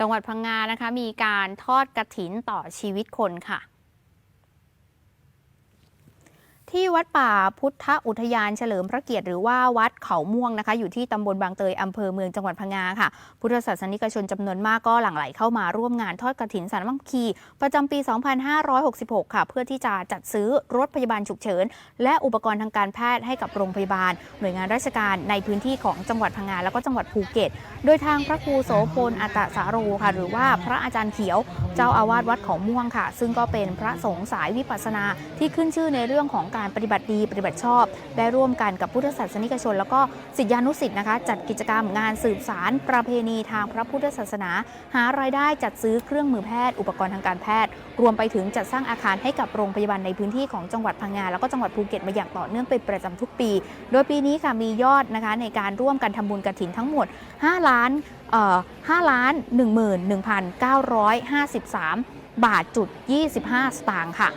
จังหวัดพังงานะคะ มีการทอดกระถินต่อชีวิตคนค่ะ ที่วัดป่าพุทธอุทยานเฉลิมพระเกียรติหรือว่าวัดเขาม่วงนะคะ อยู่ที่ตำบลบางเตยอำเภอเมืองจังหวัดพังงาค่ะ พุทธศาสนิกชนจำนวนมากก็หลั่งไหลเข้ามาร่วมงานทอดกระถินสารมัคคี ประจำปี 2566 ค่ะ เพื่อที่จะจัดซื้อรถพยาบาลฉุกเฉิน และอุปกรณ์ทางการแพทย์ให้กับโรงพยาบาล หน่วยงานราชการในพื้นที่ของจังหวัดพังงาแล้วก็จังหวัดภูเก็ต โดยทางพระครูโสพลอัตตสาโรค่ะ หรือว่าพระอาจารย์เขียว เจ้าอาวาสวัดเขาม่วงค่ะ ซึ่งก็เป็นพระสงฆ์สายวิปัสสนาที่ขึ้นชื่อในเรื่องของการปฏิบัติดีปฏิบัติชอบ ได้ร่วมกันกับพุทธศาสนิกชน แล้วก็ศิษยานุศิษย์นะคะ จัดกิจกรรมงานสืบสารประเพณีทางพระพุทธศาสนา หารายได้จัดซื้อเครื่องมือแพทย์ อุปกรณ์ทางการแพทย์ รวมไปถึงจัดสร้างอาคารให้กับโรงพยาบาลในพื้นที่ของจังหวัดพังงาแล้วก็จังหวัดภูเก็ตมาอย่างต่อเนื่องเป็นประจำทุกปี โดยปีนี้ค่ะมียอดนะคะในการร่วมกันทำบุญกระถินทั้งหมด 5 ล้านเอ่อ5ล้าน11,953 บาทจุด 25 สตางค์ค่ะ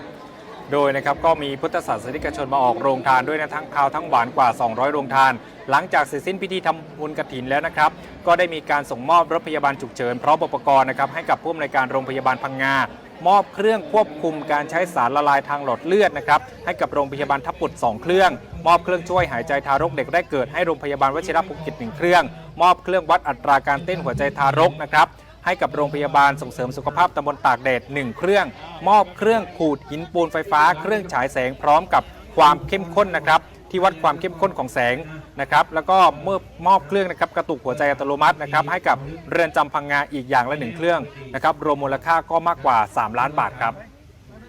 โดยนะครับก็มีพุทธศาสนิกชนมาออกโรงทานด้วยนะทั้งข้าวทั้งหวานกว่า 200 โรงทาน หลังจากเสร็จสิ้นพิธีทำบุญกฐินแล้วนะครับ ก็ได้มีการส่งมอบรถพยาบาลฉุกเฉินพร้อมอุปกรณ์นะครับให้กับผู้อำนวยการโรงพยาบาลพังงา มอบเครื่องควบคุมการใช้สารละลายทางหลอดเลือดนะครับให้กับโรงพยาบาลทับปุด2เครื่อง มอบเครื่องช่วยหายใจทารกเด็กแรกเกิดให้โรงพยาบาลวชิรภูเก็ตหนึ่งเครื่อง มอบเครื่องวัดอัตราการเต้นหัวใจทารกนะครับให้กับโรงพยาบาลส่งเสริมสุขภาพตำบลตากแดด1เครื่อง มอบเครื่องขูดหินปูนไฟฟ้า เครื่องฉายแสงพร้อมกับความเข้มข้นนะครับ ที่วัดความเข้มข้นของแสงนะครับ แล้วก็เมื่อมอบเครื่องนะครับกระตุกหัวใจอัตโนมัตินะครับให้กับเรือนจำพังงาอีกอย่างละหนึ่งเครื่องนะครับรวมมูลค่าก็มากกว่า 3 ล้านบาทครับ